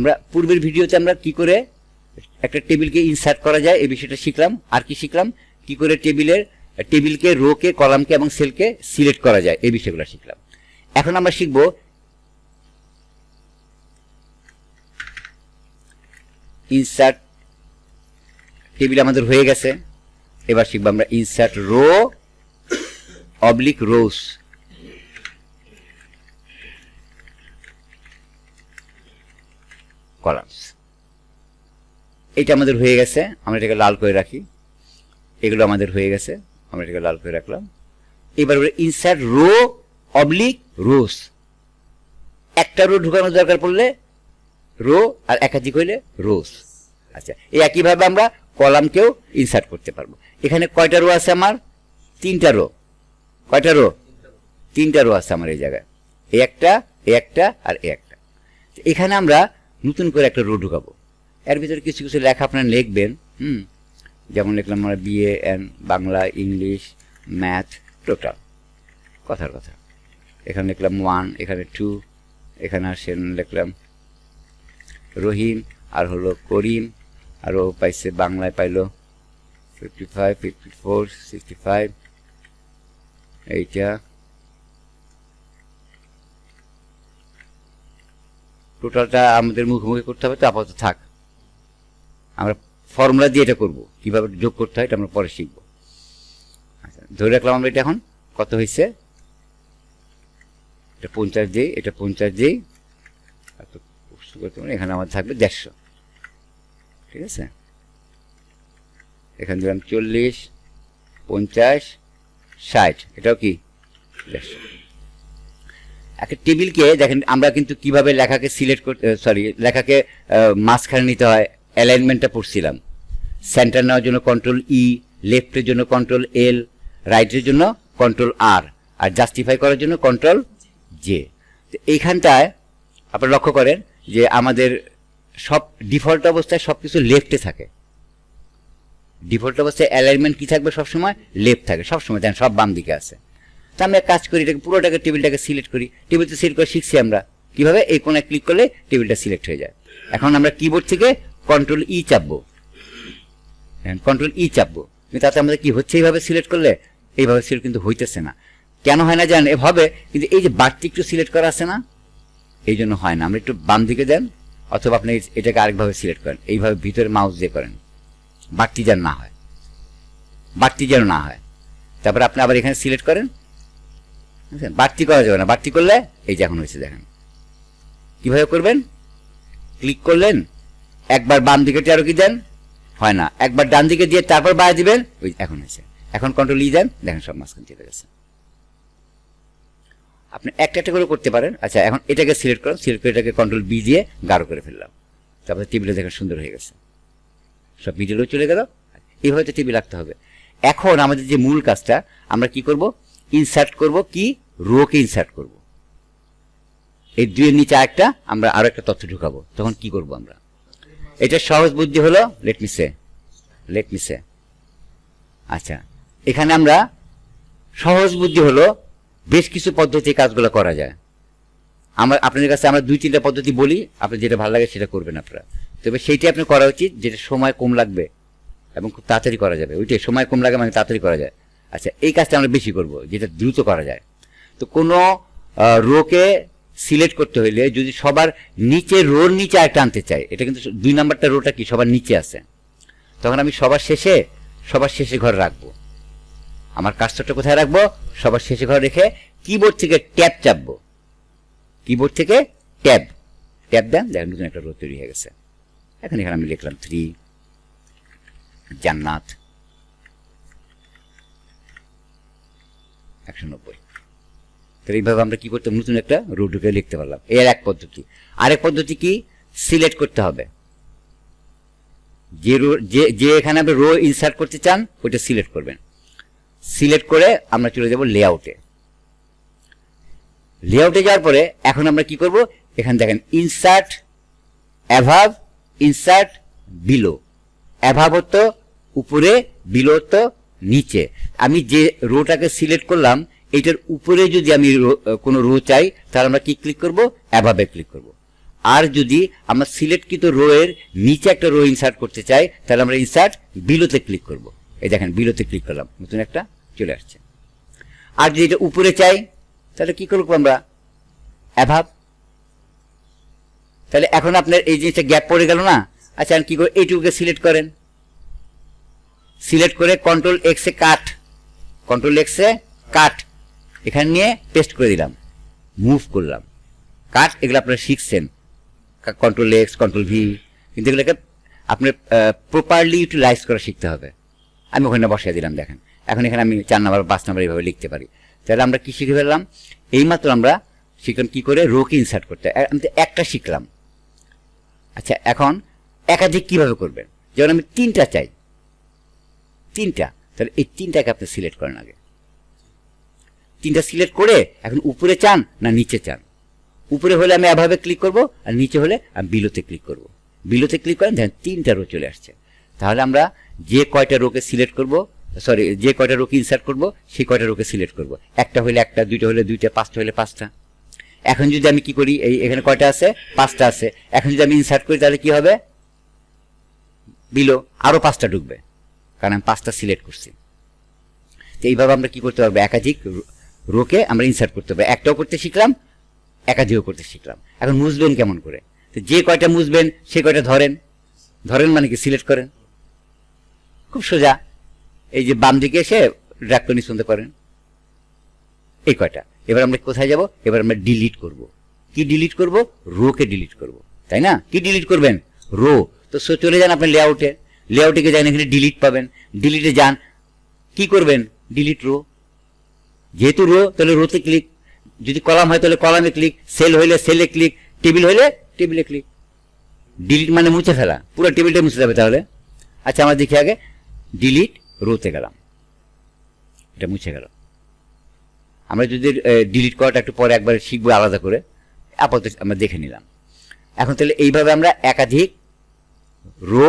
আমরা পূর্বের ভিডিওতে আমরা কি করে একটা টেবিলকে ইনসার্ট করা যায়, এই বিষয়টা শিখলাম। আর কি শিখলাম? কি করে টেবিলের, টেবিলকে রোকে, কলামকে এবং সেলকে সিলেক্ট করা যায়, এই বিষয়গুলো শিখলাম। এখন আমরা শিখব ইনসার্ট টেবিল আমাদের হয়ে গেছে। এবার শিখব আমরা insert row oblique rows columns এটা আমাদের হয়ে গেছে, আমরা এটাকে লাল করে রাখি। এগুলো আমাদের হয়ে গেছে, আমরা এটাকে লাল করে রাখলাম। এবার ইনসার্ট রো অবলিক রোস একটা রো ঢুকানোর দরকার পড়লে রো আর একাধিক হইলে রোস আচ্ছা এই একইভাবে আমরা কলামকেও ইনসার্ট করতে পারব। এখানে কয়টা রো আছে আমার? তিনটা রো কয়টা রো তিনটা রো আছে আমার এই জায়গায়। একটা একটা আর একটা। এখানে আমরা নতুন করে একটা রো ঢুকাবো। এর ভিতরে কিছু কিছু লেখা আপনারা লিখবেন, হুম? যেমন লিখলাম আমরা BA N Bangla, English, math, total. কথার কথা। এখানে লিখলাম ওয়ান এখানে টু এখানে আসেন লিখলাম রহিম, আর হলো করিম আরও পাইছে বাংলায় পাইলো fifty five fifty four sixty five এইটা টোটালটা আমাদের মুখোমুখি করতে হবে তো আপাতত থাক। আমরা ফর্মুলা দিয়ে এটা করব কীভাবে যোগ করতে হয় এটা আমরা পরে শিখব। আচ্ছা ধরে রাখলাম আমরা এটা এখন কত হয়েছে? এটা পঞ্চাশ যেই এটা পঞ্চাশ পারি, এখানে আমার থাকবে দেড়শো। ঠিক আছে? এখানে দিলাম চল্লিশ পঞ্চাশ ষাট এটাও কি? দেড়শো। একটা টেবিলকে দেখেন, আমরা কিন্তু কীভাবে লেখাকে সিলেক্ট করতে সরি লেখাকে মাঝখানে নিতে হয় অ্যালাইনমেন্টটা পড়ছিলাম। সেন্টার নেওয়ার জন্য কন্ট্রোল ই লেফটের জন্য কন্ট্রোল এল রাইটের জন্য কন্ট্রোল আর আর জাস্টিফাই করার জন্য কন্ট্রোল জে তো এইখানটায় আপনারা লক্ষ্য করেন যে আমাদের সব ডিফল্ট অবস্থায় সব কিছু লেফটে থাকে। ডিফল্ট অবস্থায় অ্যালাইনমেন্ট কী থাকবে সবসময়? লেফট থাকে। সবসময় দেখেন, সব বাম দিকে আছে। তা আমি এক কাজ করি, এটাকে, পুরোটাকে টেবিলটাকে সিলেক্ট করি। টেবিলটা সিলেক্ট করে শিখছি আমরা। কীভাবে? এই কোনায় ক্লিক করলে টেবিলটা সিলেক্ট হয়ে যায়। এখন আমরা কিবোর্ড থেকে কন্ট্রোল ই চাপবো। কন্ট্রোল ই চাপবো। কিন্তু তাতে আমাদের কি হচ্ছে এইভাবে সিলেক্ট করলে? এইভাবে সিলেক্ট কিন্তু হইতেছে না। কেন হয় না জানেন? এভাবে কিন্তু এই যে বাড়তি একটু সিলেক্ট করা আছে না, এই জন্য হয় না। আমরা একটু বাম দিকে দেন অথবা আপনি এটাকে আরেকভাবে সিলেক্ট করেন। এইভাবে ভিতরে মাউস দিয়ে করেন। বাড়তি যেন না হয়। বাড়তি যেন না হয়। তারপরে আপনি আবার এখানে সিলেক্ট করেন। বুঝলেন? বাড়তি করা যাবে না। বাড়তি করলে এই যে এখন হয়েছে, দেখেন। কীভাবে করবেন? ক্লিক করলেন, একবার বাম দিকে টেরো কি দেন? হয় না। একবার ডান দিকে দিয়ে তারপর বাইরে দিবেন, ওই এখন হয়েছে। এখন কন্ট্রোল ই দেন, দেখেন সব মাঝখান চলে গেছে। আপনি একটা একটা করে করতে পারেন। আচ্ছা এখন এটাকে সিলেক্ট করুন সিলেক্ট করে এটাকে কন্ট্রোল বি দিয়ে গাঢ় করে ফেললাম। তারপরে টেবিলে দেখেন সুন্দর হয়ে গেছে। সব ভিডিও চলে গেল। এইভাবে তো টিভি রাখতে হবে। এখন আমাদের যে মূল কাজটা, আমরা কি করব? ইনসার্ট করব কি? রোকে ইনসার্ট করব। এই দুইয়ের নিচে একটা আমরা আরও একটা তথ্য ঢুকাবো। তখন কি করব আমরা? এটা সহজ বুদ্ধি হলো let me say let me say আচ্ছা এখানে আমরা সহজ বুদ্ধি হলো, বেশ কিছু পদ্ধতি কাজগুলো করা যায়। আমরা, আপনাদের কাছে আমরা দুই তিনটা পদ্ধতি বলি, আপনি যেটা ভালো লাগে সেটা করবেন আপনারা। তবে সেইটাই আপনি করা উচিত, যেটা সময় কম লাগবে এবং খুব তাড়াতাড়ি করা যাবে। ওইটাই, সময় কম লাগে মানে তাড়াতাড়ি করা যায়। আচ্ছা এই কাজটা আমরা বেশি করব, যেটা দ্রুত করা যায়। তো কোনো রোকে সিলেক্ট করতে হইলে যদি সবার নিচে রোর নিচে একটা আনতে চাই এটা কিন্তু দুই নাম্বারটা রোটা কি, সবার নিচে আছে। তখন আমি সবার শেষে সবার শেষে ঘর রাখব। আমার কাজটা কোথায় রাখব? সবার শেষে ঘর রেখে কিবোর্ড থেকে ট্যাব চাপবো। কিবোর্ড থেকে ট্যাব। ট্যাব দেন, দেখেন নতুন একটা রো তৈরি হয়ে গেছে। এখন এখানে আমি লিখলাম থ্রি জান্নাত। একশো নব্বই তো এইভাবে আমরা কি করতাম নতুন একটা রো ঢুকে লিখতে পারলাম। এর এক পদ্ধতি। আরেক পদ্ধতি কি? সিলেক্ট করতে হবে। যে রো, যে যে এখানে আপনি রো ইনসার্ট করতে চান, ওইটা সিলেক্ট করবেন। সিলেক্ট করে আমরা চলে যাব লেআউটে লেআউটে যাওয়ার পরে এখন আমরা কি করব? এখানে দেখেন insert above insert below above হতো উপরে বিলো হতো নিচে। আমি যে রোটাকে সিলেক্ট করলাম, এটার উপরে যদি আমি কোনো রো চাই, তাহলে আমরা কি ক্লিক করব? অ্যাভাবে ক্লিক করব। আর যদি আমরা সিলেক্টকৃত রো এর নিচে একটা রো ইনসার্ট করতে চাই, তাহলে আমরা ইনসার্ট বিলোতে ক্লিক করব। এই দেখেন বিলোতে ক্লিক করলাম, নতুন একটা চলে আসছে। আর যদি এটা উপরে চাই, তাহলে কি করব আমরা? অ্যাভাব তাহলে এখন আপনার এই জিনিসটা গ্যাপ পড়ে গেল না? আচ্ছা আর কি করে এইটুকুকে সিলেক্ট করেন। সিলেক্ট করে কন্ট্রোল এক্সে কাট কন্ট্রোল এক্সে কাট এখানে নিয়ে পেস্ট করে দিলাম। মুভ করলাম। কাট এগুলো আপনারা শিখছেন। কন্ট্রোল এক্স কন্ট্রোল ভি কিন্তু এগুলোকে আপনার প্রপারলি ইউটিলাইজ করা শিখতে হবে। আমি ওখানে বসিয়ে দিলাম, দেখেন। এখন এখানে আমি চার নাম্বার পাঁচ নাম্বার এইভাবে লিখতে পারি। তাহলে আমরা কি শিখে ফেললাম? এইমাত্র আমরা শিখলাম কি করে? রোকে ইনসার্ট করতে। আমি তো একটা শিখলাম। আচ্ছা এখন একাধিক কীভাবে করবেন? যেমন আমি তিনটা চাই। তিনটা, তাহলে এই তিনটাকে আপনি সিলেক্ট করেন আগে। তিনটা সিলেক্ট করে এখন উপরে চান না নিচে চান? উপরে হলে আমি এভাবে ক্লিক করব, আর নিচে হলে আমি বিলোতে ক্লিক করব। বিলোতে ক্লিক করেন, দেখেন তিনটা রো চলে আসছে। তাহলে আমরা যে কয়টা রোকে সিলেক্ট করব সরি যে কয়টা রোকে ইনসার্ট করব, সেই কয়টা রোকে সিলেক্ট করব। একটা হলে একটা, দুইটা হলে দুইটা, পাঁচটা হলে পাঁচটা। এখন যদি আমি কি করি, এই এখানে কয়টা আছে? পাঁচটা আছে। এখন যদি আমি ইনসার্ট করি, তাহলে কি হবে? বিলো আরও পাঁচটা ঢুকবে। কারণ আমি পাঁচটা সিলেক্ট করছি। তো এইভাবে আমরা কি করতে পারব? একাধিক রোকে আমরা ইনসার্ট করতে পারব। একটাও করতে শিখলাম, একাধিকও করতে শিখলাম। এখন মুছবেন কেমন করে? তো যে কয়টা মুছবেন, সে কয়টা ধরেন। ধরেন মানে কি? সিলেক্ট করেন। খুব সোজা। এই যে বাম দিকে এসে করে নিঃসন্দেহ করেন। এই কয়টা? এবার আমরা কোথায় যাব? এবার আমরা ডিলিট করব। কি ডিলিট করব? রোকে ডিলিট করব। তাই না? কি ডিলিট করবেন? রো। তো চলে যান আপনি লেআউটে লেআউটে যান এখানে ডিলিট পাবেন। ডিলিটে যান। কি করবেন? ডিলিট রো যেহেতু রো তাহলে রোতে ক্লিক যদি কলাম হয়, তাহলে কলামে ক্লিক সেল হইলে সেলে ক্লিক টেবিল হইলে টেবিলে ক্লিক ডিলিট মানে মুছে ফেলা। পুরো টেবিলটা মুছে যাবে তাহলে। আচ্ছা আমরা দেখি আগে। ডিলিট রোতে গেলাম। এটা মুছে গেল। আমরা যদি ডিলিট করাটা একটু পরে একবার শিখব আলাদা করে। আপাতত আমরা দেখে নিলাম। এখন তাহলে এইভাবে আমরা একাধিক রো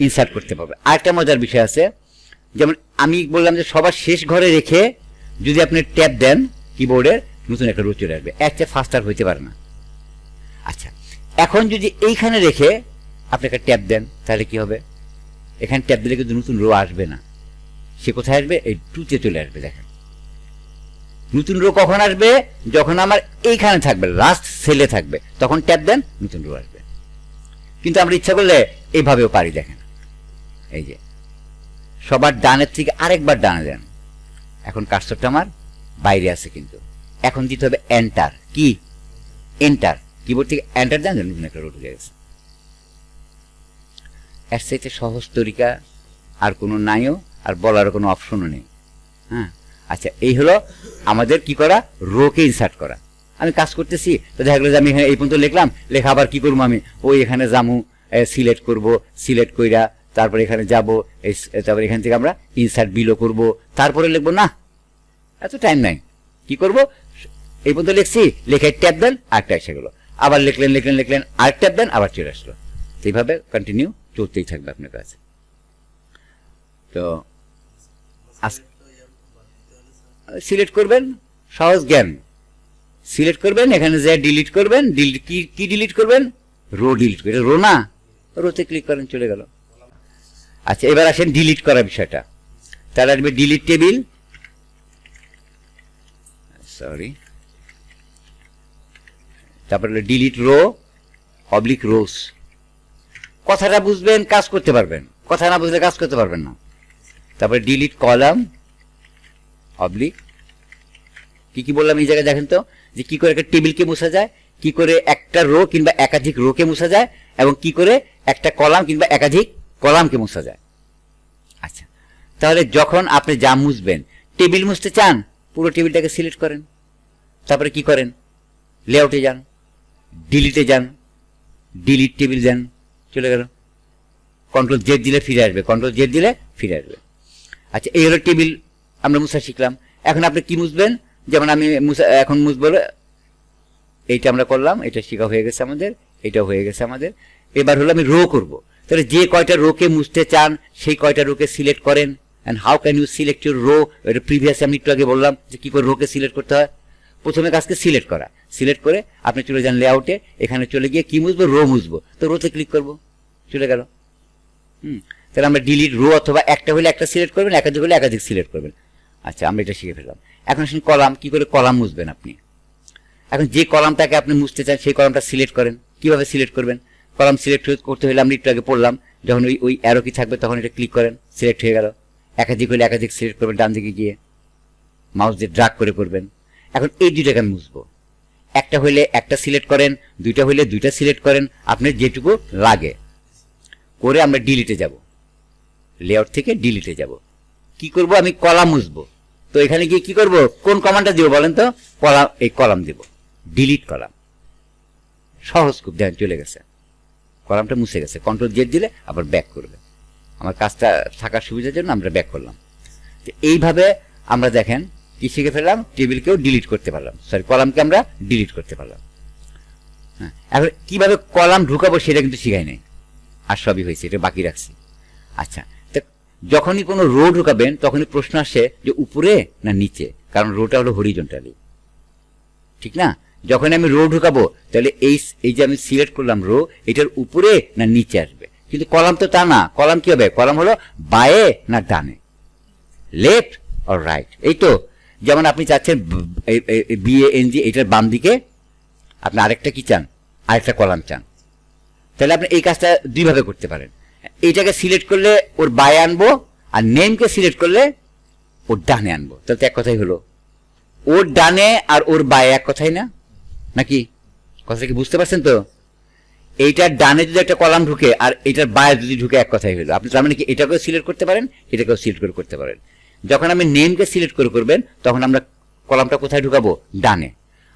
ইনসার্ট করতে পারব। আরেকটা মজার বিষয় আছে, যেমন আমি বললাম যে সবার শেষ ঘরে রেখে যদি আপনি ট্যাপ দেন কিবোর্ডের নতুন একটা রো চলে আসবে। এর চেয়ে ফাস্টার হইতে পারে না। আচ্ছা এখন যদি এইখানে রেখে আপনি একটা ট্যাপ দেন, তাহলে কি হবে? এখানে ট্যাপ দিলে কিন্তু নতুন রো আসবে না। সে কোথায় আসবে? এই টুতে চলে আসবে, দেখেন। নতুন রো কখন আসবে? যখন আমার এইখানে থাকবে লাস্ট সেলে থাকবে, তখন ট্যাপ দেন, নতুন রো আসবে। কিন্তু আমরা ইচ্ছা করলে এইভাবেও পারি, দেখেন। এই যে, সবার ডানের থেকে আরেকবার ডানে দেন। এখন কার্সরটা আমার বাইরে আছে কিন্তু। এখন দিতে হবে এন্টার কি? এন্টার কিবোর্ড থেকে এন্টার দেন একটা রোড ঢুকে গেছে। এর সহজ তরিকা আর কোনো নাইও, আর বলার কোনো অপশনও নেই। হ্যাঁ? আচ্ছা এই হলো আমাদের কি করা? রোকে ইনসার্ট করা। আমি কাজ করতেছি, তো দেখা গেলো যে আমি এখানে এই পর্যন্ত লিখলাম, লেখা আবার কি করব আমি? ওই এখানে জামু সিলেক্ট করব সিলেক্ট কইরা তারপরে এখানে যাব তারপরে এখান থেকে আমরা ইনসার্ট বিলো করব। তারপরে লিখব, না, এত টাইম নাই। কি করব? এই পর্যন্ত লিখছি, লেখে ট্যাপ দেন, আরেকটা এসে গেলো। আবার লিখলেন লিখলেন লিখলেন আর ট্যাপ দেন, আবার চলে আসলো। এইভাবে কন্টিনিউ চলতেই থাকবে আপনার কাছে। তো সিলেক্ট করবেন, সহজ জ্ঞান। সিলেক্ট করবেন, এখানে যে ডিলিট করবেন ডিলিট কি কি ডিলিট করবেন? রো ডিলিট করে রো না রোতে ক্লিক করেন, চলে গেল। আচ্ছা এবার আসেন ডিলিট করার বিষয়টা। তাহলে আসবে ডিলিট টেবিল সরি তারপরে ডিলিট রো অবলিক রোস কথাটা বুঝবেন, কাজ করতে পারবেন। কথা না বুঝলে কাজ করতে পারবেন না। তারপরে ডিলিট কলাম অবলিক কি কি বললাম এই জায়গায় দেখেন তো? যে কি করে একটা টেবিলকে মুছা যায়, কি করে একটা রো কিংবা একাধিক রোকে মুছা যায়, এবং কি করে একটা কলাম কিংবা একাধিক কলামকে মুছা যায়। আচ্ছা তাহলে যখন আপনি যা মুছবেন, টেবিল মুছতে চান, পুরো টেবিলটাকে সিলেক্ট করেন। তারপরে কি করেন? লেআউটে যান, ডিলিটে যান, ডিলিট টেবিল দেন, চলে গেল। কন্ট্রোল জেড দিলে ফিরে আসবে, কন্ট্রোল জেড দিলে ফিরে আসবে। আচ্ছা এই হলো টেবিল, আমরা মুছা শিখলাম। এখন আপনি কি মুছবেন? যেমন আমি এখন মুছবো এইটা আমরা করলাম, এটা শেখা হয়ে গেছে আমাদের, এটা হয়ে গেছে আমাদের। এবার হলো আমি রো করব। তাহলে যে কয়টা রোকে মুছতে চান, সেই কয়টা রোকে সিলেক্ট করেন। And how can you select your row এটা প্রিভিয়াস আমি একটু আগে বললাম যে কী করে রোকে সিলেক্ট করতে হয়। প্রথমে কাজকে সিলেক্ট করা। সিলেক্ট করে আপনি চলে যান লেআউটে এখানে চলে গিয়ে কি মুছবো? রো মুছবো। তো রোতে ক্লিক করব। চলে গেল। হুম। তাহলে আমরা ডিলিট রো অথবা একটা হলে একটা সিলেক্ট করবেন, একাধিক হলে একাধিক সিলেক্ট করবেন। আচ্ছা আমরা এটা শিখে ফেললাম। এখন আসুন কলাম, কি করে কলাম মুছবেন আপনি? এখন যে কলামটাকে আপনি মুছতে চান, সেই কলামটা সিলেক্ট করেন। কীভাবে সিলেক্ট করবেন? কলাম সিলেক্ট করতে হলে আমরা একটু আগে পড়লাম, যখন ওই ওই অ্যারো কি থাকবে তখন এটা ক্লিক করেন সিলেক্ট হয়ে গেল। একাধিক হলে একাধিক সিলেক্ট করবেন, ডান দিকে গিয়ে মাউস দিয়ে ড্রাগ করে করবেন। এখন এই দুইটাকে আমি মুছবো। একটা হইলে একটা সিলেক্ট করেন, দুইটা হইলে দুইটা সিলেক্ট করেন, আপনার যেটুকু লাগে। করে আমরা ডিলিটে যাব। লেআউট থেকে ডিলিটে যাব। কি করব? আমি কলাম মুছবো। তো এখানে গিয়ে কি করব? কোন কমান্ডটা দিব বলেন তো? কলাম, এই কলাম দিব। Delete column. সহজ খুব ধ্যান চলে গেছে। কলামটা মুছে গেছে। কন্ট্রোল জেড দিলে আবার ব্যাক করবে। আমার কাজটা থাকার সুবিধার জন্য আমরা ব্যাক করলাম। তো এইভাবে আমরা দেখেন কি শিখে ফেললাম? টেবিলকেও ডিলিট করতে পারলাম। সরি কলামকে আমরা ডিলিট করতে পারলাম। হ্যাঁ এখন কীভাবে কলাম ঢুকাবো সেটা কিন্তু শিখাই নাই। আর সবই হয়েছে, এটা বাকি রাখছি। আচ্ছা তো যখনই কোনো রো ঢুকাবেন, তখনই প্রশ্ন আসে যে উপরে না নিচে? কারণ রোটা হলো হরিজন্টালি ঠিক না? যখন আমি রো ঢুকাবো, তাহলে এই এই যে আমি সিলেক্ট করলাম রো এটার উপরে না নিচে আসবে। কিন্তু কলাম তো তা না। কলাম কি হবে? কলাম হলো বায়ে না ডানে? লেফট আর রাইট এই তো। যেমন আপনি চাচ্ছেন এনজি এটার বাম দিকে। আপনি আরেকটা কি চান? আরেকটা কলাম চান। তাহলে আপনি এই কাজটা দুইভাবে করতে পারেন। এইটাকে সিলেক্ট করলে ওর বায়ে আনব, আর নেমকে সিলেক্ট করলে ওর ডানে আনব। তাহলে তো এক কথাই হলো। ওর ডানে আর ওর বায়ে এক কথাই না? নাকি? কথা কি বুঝতে পারছেন তো? এইটার ডানে যদি একটা কলাম ঢুকে আর এটার বায়ে যদি ঢুকে এক কথাই হলো, আপনি তার মানে কি এটাকেও সিলেক্ট করতে পারেন, এটাকেও সিলেক্ট করে করতে পারেন। যখন আমি নেমকে সিলেক্ট করে করবেন, তখন আমরা কলামটা কোথায় ঢুকাবো? ডানে।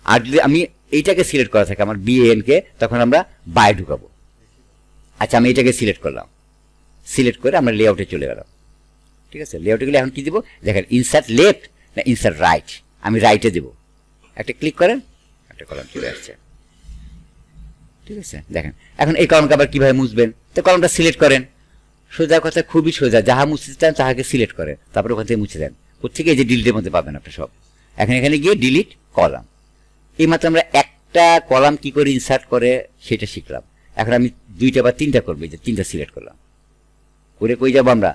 আর যদি আমি এইটাকে সিলেক্ট করা থাকে, আমার বিএন কে, তখন আমরা বায়ে ঢুকাবো। আচ্ছা আমি এটাকে সিলেক্ট করলাম। সিলেক্ট করে আমরা লেআউটে চলে গেলাম। ঠিক আছে? লেআউটে গেলে এখন কি দিব? দেখেন ইনসার্ট লেফট না ইনসার্ট রাইট আমি রাইটে দেব। একটা ক্লিক করেন। একটা কলাম চলে আসছে। ঠিক আছে? দেখেন, এখন এই কলমকে আবার কীভাবে মুছবেন? তো কলমটা সিলেক্ট করেন। সোজা কথা খুবই সোজা, যাহা মুছতে চান তাহাকে সিলেক্ট করেন তারপরে ওখান থেকে মুছে দেন। কোথেকে এই যে ডিলিটের মধ্যে পাবেন আপনি সব। এখন এখানে গিয়ে ডিলিট কলাম। এই মাত্র আমরা একটা কলাম কি করে ইনসার্ট করে, সেটা শিখলাম। এখন আমি দুইটা বা তিনটা করব যে তিনটা সিলেক্ট করলাম। করে কই যাব আমরা?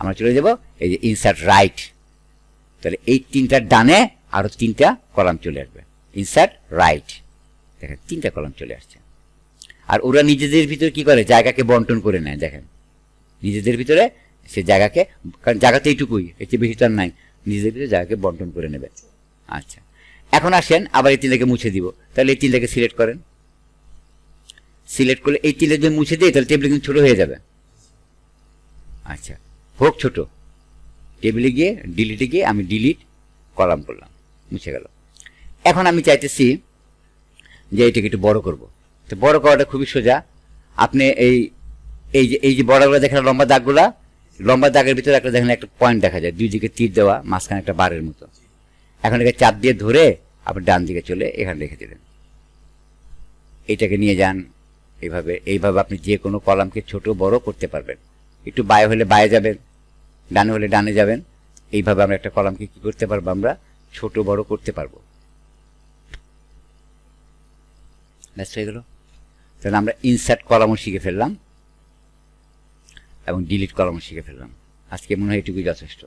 আমরা চলে যাব, এই যে ইনসার্ট রাইট তাহলে এই তিনটার ডানে আরও তিনটা কলাম চলে আসবে। ইনসার্ট রাইট দেখেন, তিনটা কলাম চলে আসছে। আর ওরা নিজেদের ভিতরে কি করে? জায়গাকে বন্টন করে নেয়, দেখেন। নিজেদের ভিতরে সে জায়গাকে, কারণ জায়গা তো এইটুকুই, এর চেয়ে বেশি তো আর নাই। নিজেদের ভিতরে জায়গাকে বন্টন করে নেবে। আচ্ছা। এখন আসেন, আবার এই তিনটাকে মুছে দিব। তাহলে এই তিনটাকে সিলেক্ট করেন। সিলেক্ট করলে এই তিনটা যদি মুছে দিই, তাহলে টেবিল কিন্তু ছোটো হয়ে যাবে। আচ্ছা। হোক ছোট। টেবিলে গিয়ে ডিলিটে গিয়ে আমি ডিলিট কলাম করলাম। মুছে গেল। এখন আমি চাইতেছি যে এটাকে একটু বড় করব। তো বড় করাটা খুবই সোজা। আপনি এই এই যে এই যে বড়গুলো দেখেন, লম্বা দাগগুলা, লম্বা দাগের ভিতরে একটা দেখেন, একটা পয়েন্ট দেখা যায়, দুই দিকে তীর দেওয়া, মাঝখানে একটা বারের মতো। এখন এটাকে চাপ দিয়ে ধরে আপনি ডান দিকে চলে এখানে রেখে দিলেন। এইটাকে নিয়ে যান, এইভাবে এইভাবে আপনি যে কোনো কলামকে ছোট বড় করতে পারবেন। একটু বায়ে হলে বায়ে যাবেন, ডানে হলে ডানে যাবেন। এইভাবে আমরা একটা কলামকে কি করতে পারব আমরা? ছোট বড় করতে পারব। ব্যাস হয়ে গেল। তাহলে আমরা ইনসার্ট কলামও শিখে ফেললাম এবং ডিলিট কলামও শিখে ফেললাম। আজকে মনে হয় এটুকুই যথেষ্ট।